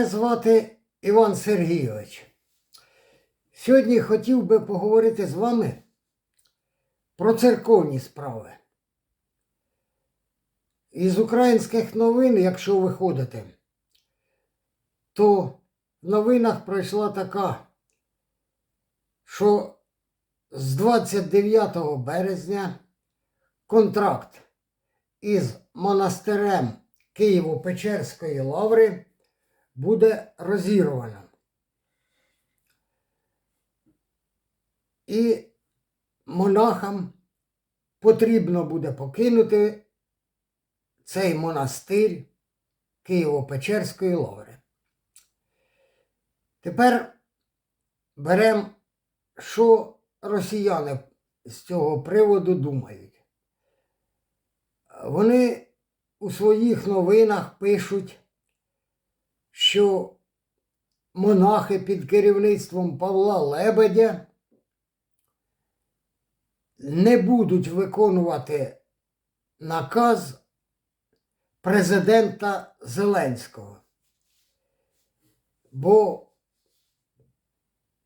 Мене звати Іван Сергійович. Сьогодні хотів би поговорити з вами про церковні справи. Із українських новин, якщо виходите, то в новинах пройшла така, що з 29 березня контракт із монастирем Києво-Печерської лаври буде розірвано. І монахам потрібно буде покинути цей монастир Києво-Печерської лаври. Тепер беремо, що росіяни з цього приводу думають. Вони у своїх новинах пишуть, що монахи під керівництвом Павла Лебедя не будуть виконувати наказ президента Зеленського, бо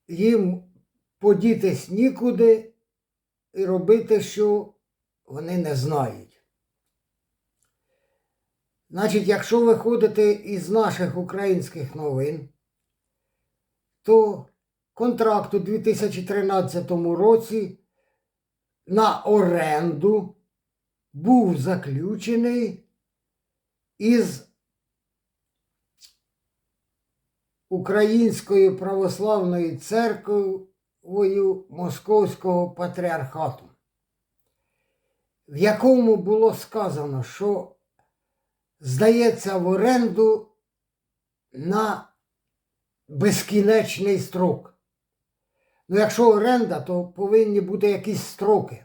їм подітись нікуди і робити, що вони не знають. Значить, якщо виходити із наших українських новин, то контракт у 2013 році на оренду був заключений із Українською православною церквою Московського патріархату, в якому було сказано, що здається в оренду на безкінечний строк. Ну, якщо оренда, то повинні бути якісь строки.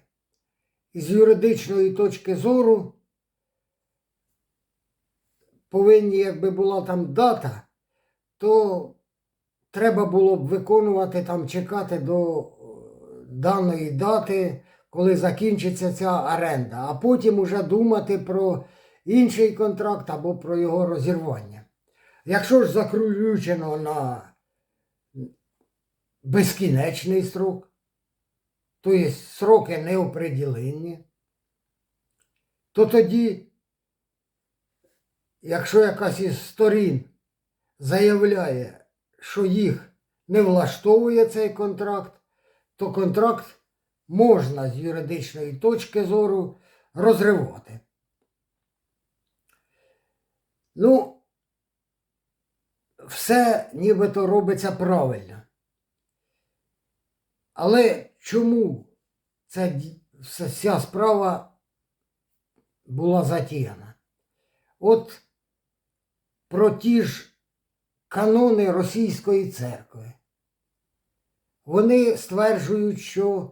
І з юридичної точки зору повинні, якби була там дата, то треба було б виконувати там, чекати до е, даної дати, коли закінчиться ця оренда, а потім уже думати про інший контракт або про його розірвання. Якщо ж закручено на безкінечний срок, то є сроки неопределенні, то тоді, якщо якась із сторін заявляє, що їх не влаштовує цей контракт, то контракт можна з юридичної точки зору розривати. Ну, все нібито робиться правильно. Але чому ця вся- справа була затіяна? От про ті ж канони Російської церкви. Вони стверджують, що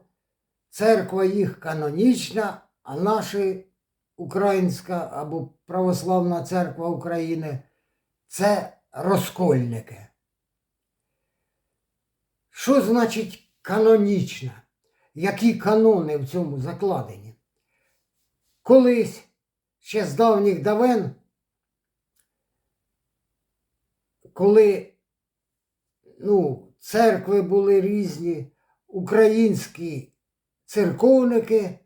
церква їх канонічна, а наша Українська або Православна церква України це розкольники. Що значить канонічна? Які канони в цьому закладені? Колись, ще з давніх давен, коли ну, церкви були різні, українські церковники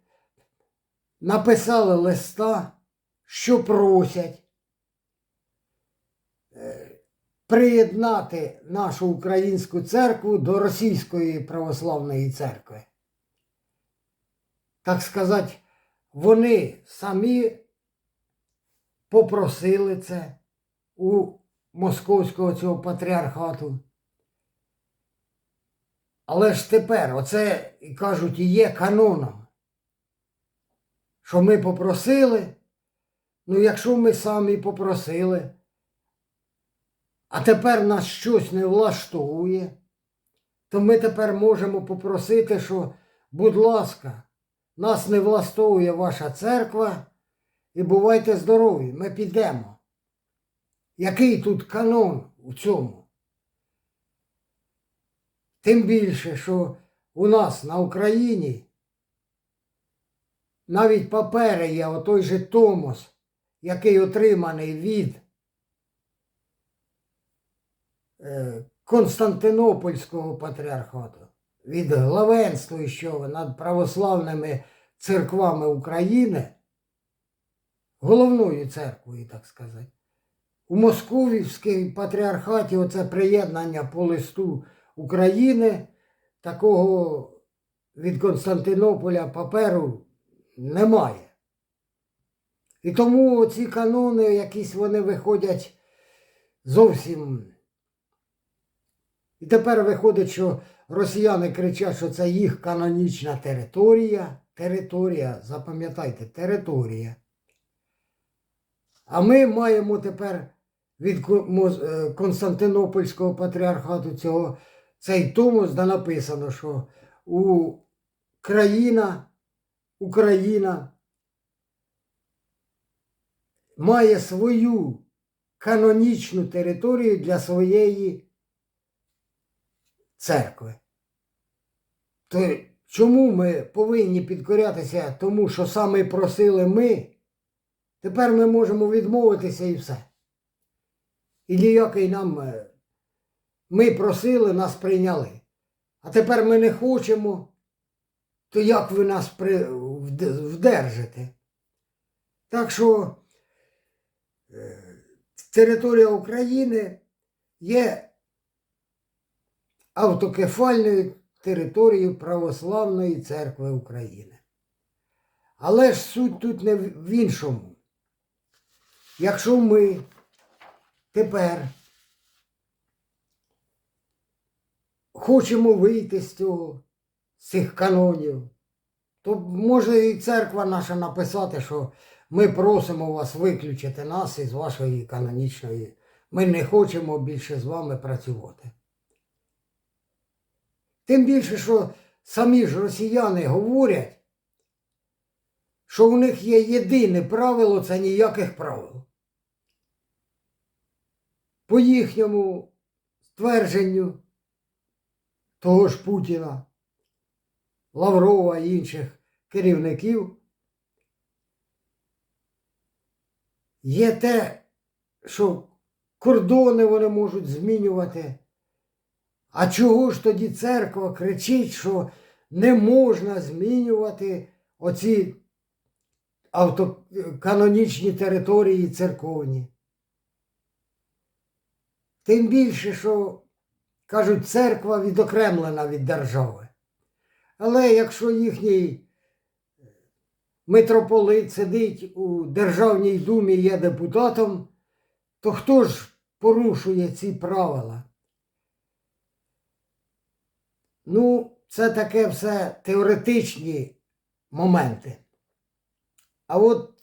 написали листа, що просять е, приєднати нашу українську церкву до Російської православної церкви. Так сказати, вони самі попросили це у московського цього патріархату. Але ж тепер оце кажуть і є каноном що ми попросили, ну якщо ми самі попросили, а тепер нас щось не влаштовує, то ми тепер можемо попросити, що, будь ласка, нас не влаштовує ваша церква, і бувайте здорові, ми підемо. Який тут канон у цьому? Тим більше, що у нас на Україні навіть папери є, отой же Томос, який отриманий від е, Константинопольського патріархату, від главенствуючого над православними церквами України, головною церквою, так сказати. У Московській патріархаті оце приєднання по листу України, такого від Константинополя паперу немає. І тому ці канони якісь вони виходять зовсім. І тепер виходить, що росіяни кричать, що це їх канонічна територія. Територія, запам'ятайте, територія. А ми маємо тепер від е, Константинопольського патріархату цього, цей томос, де написано, що Україна, Україна має свою канонічну територію для своєї церкви. То чому ми повинні підкорятися тому, що саме просили ми? Тепер ми можемо відмовитися і все. І ніякий нам е, ми просили, нас прийняли. А тепер ми не хочемо, то як ви нас при... вд- вдержите? Так що е, територія України є автокефальною територією Православної церкви України. Але ж суть тут не в іншому. Якщо ми тепер хочемо вийти з цього, з цих канонів, то може і церква наша написати, що ми просимо вас виключити нас із вашої канонічної. Ми не хочемо більше з вами працювати. Тим більше, що самі ж росіяни говорять, що у них є єдине правило це ніяких правил. По їхньому ствердженню того ж Путіна, Лаврова і інших керівників, є те, що кордони вони можуть змінювати. А чого ж тоді церква кричить, що не можна змінювати оці автоканонічні території церковні? Тим більше, що, кажуть, церква відокремлена від держави. Але якщо їхній митрополит сидить у Державній думі є депутатом, то хто ж порушує ці правила? Ну, це таке все теоретичні моменти. А от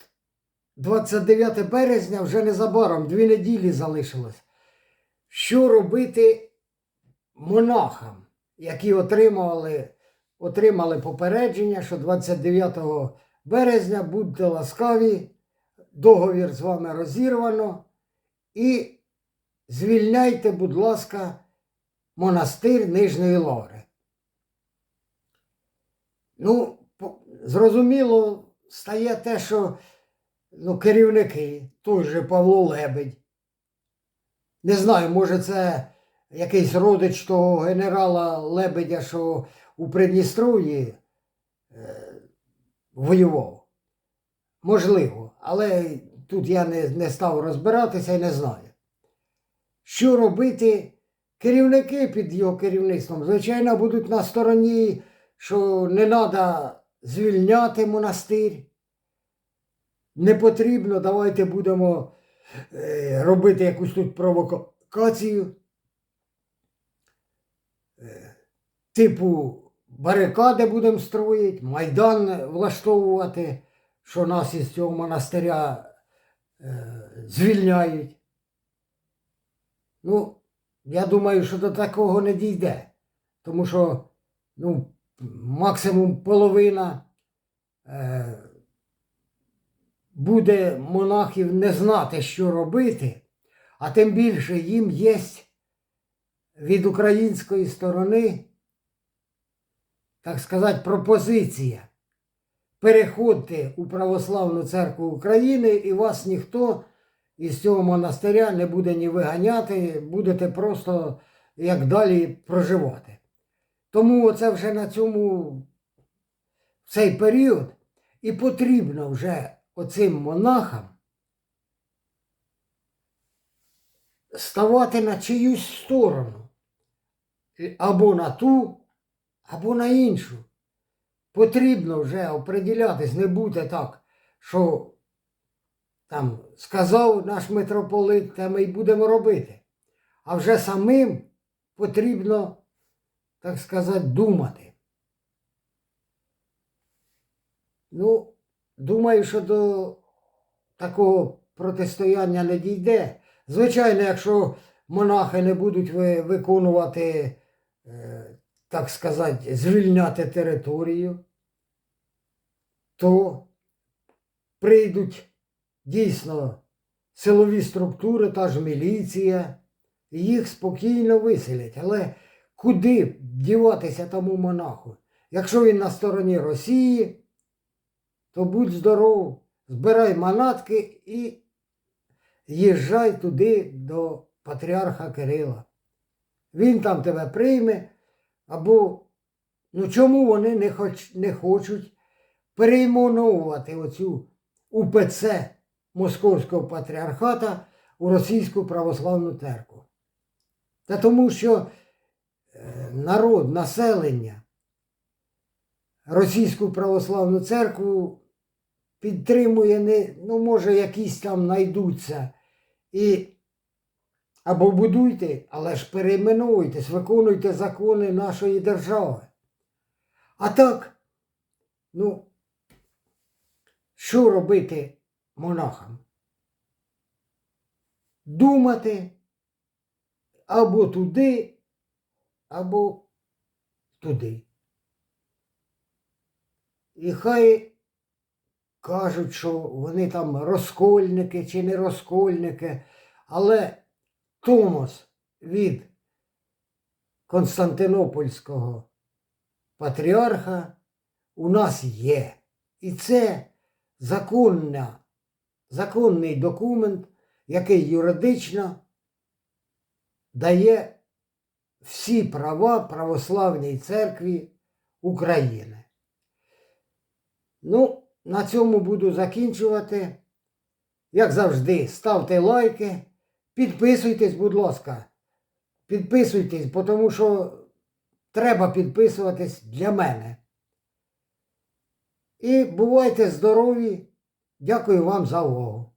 29 березня вже незабаром, дві неділі залишилось. Що робити монахам, які отримали, отримали попередження, що 29 березня будьте ласкаві, договір з вами розірвано, і звільняйте, будь ласка, монастир Нижньої Лаври. Ну, зрозуміло, стає те, що ну, керівники, той же Павло Лебедь. Не знаю, може, це якийсь родич того генерала Лебедя, що у Придністров'ї е, воював. Можливо, але тут я не, не став розбиратися і не знаю. Що робити? Керівники під його керівництвом, звичайно, будуть на стороні, що не треба звільняти монастир. Не потрібно, давайте будемо е, робити якусь тут провокацію. Е, типу барикади будемо строїти, майдан влаштовувати, що нас із цього монастиря е, звільняють. Ну, я думаю, що до такого не дійде. Тому що ну, максимум половина е, буде монахів не знати, що робити, а тим більше їм є від української сторони, так сказати, пропозиція. Переходьте у Православну церкву України і вас ніхто із цього монастиря не буде ні виганяти, будете просто як далі проживати. Тому оце вже на цьому цей період і потрібно вже оцим монахам ставати на чиюсь сторону. Або на ту, або на іншу. Потрібно вже оприділятись, не бути так, що там сказав наш митрополит, те ми й будемо робити. А вже самим потрібно, так сказати, думати. Ну, думаю, що до такого протистояння не дійде. Звичайно, якщо монахи не будуть виконувати, е, так сказати, звільняти територію, то прийдуть дійсно силові структури, та ж міліція, їх спокійно виселять. Але куди діватися тому монаху? Якщо він на стороні Росії, то будь здоров, збирай манатки і їжджай туди до патріарха Кирила. Він там тебе прийме, або ну чому вони не, хоч, не хочуть перейменовувати оцю УПЦ Московського патріархата у Російську православну церкву? Та тому що е, народ, населення Російську православну церкву підтримує не, ну, може, якісь там знайдуться. І або будуйте, але ж перейменуйтесь, виконуйте закони нашої держави. А так, ну, що робити монахам? Думати або туди, або туди. І хай кажуть, що вони там розкольники чи не розкольники, але Томос від Константинопольського патріарха у нас є. І це законна, законний документ, який юридично дає всі права православній церкві України. Ну, на цьому буду закінчувати. Як завжди, ставте лайки, підписуйтесь, будь ласка. Підписуйтесь, тому що треба підписуватись для мене. І бувайте здорові. Дякую вам за увагу.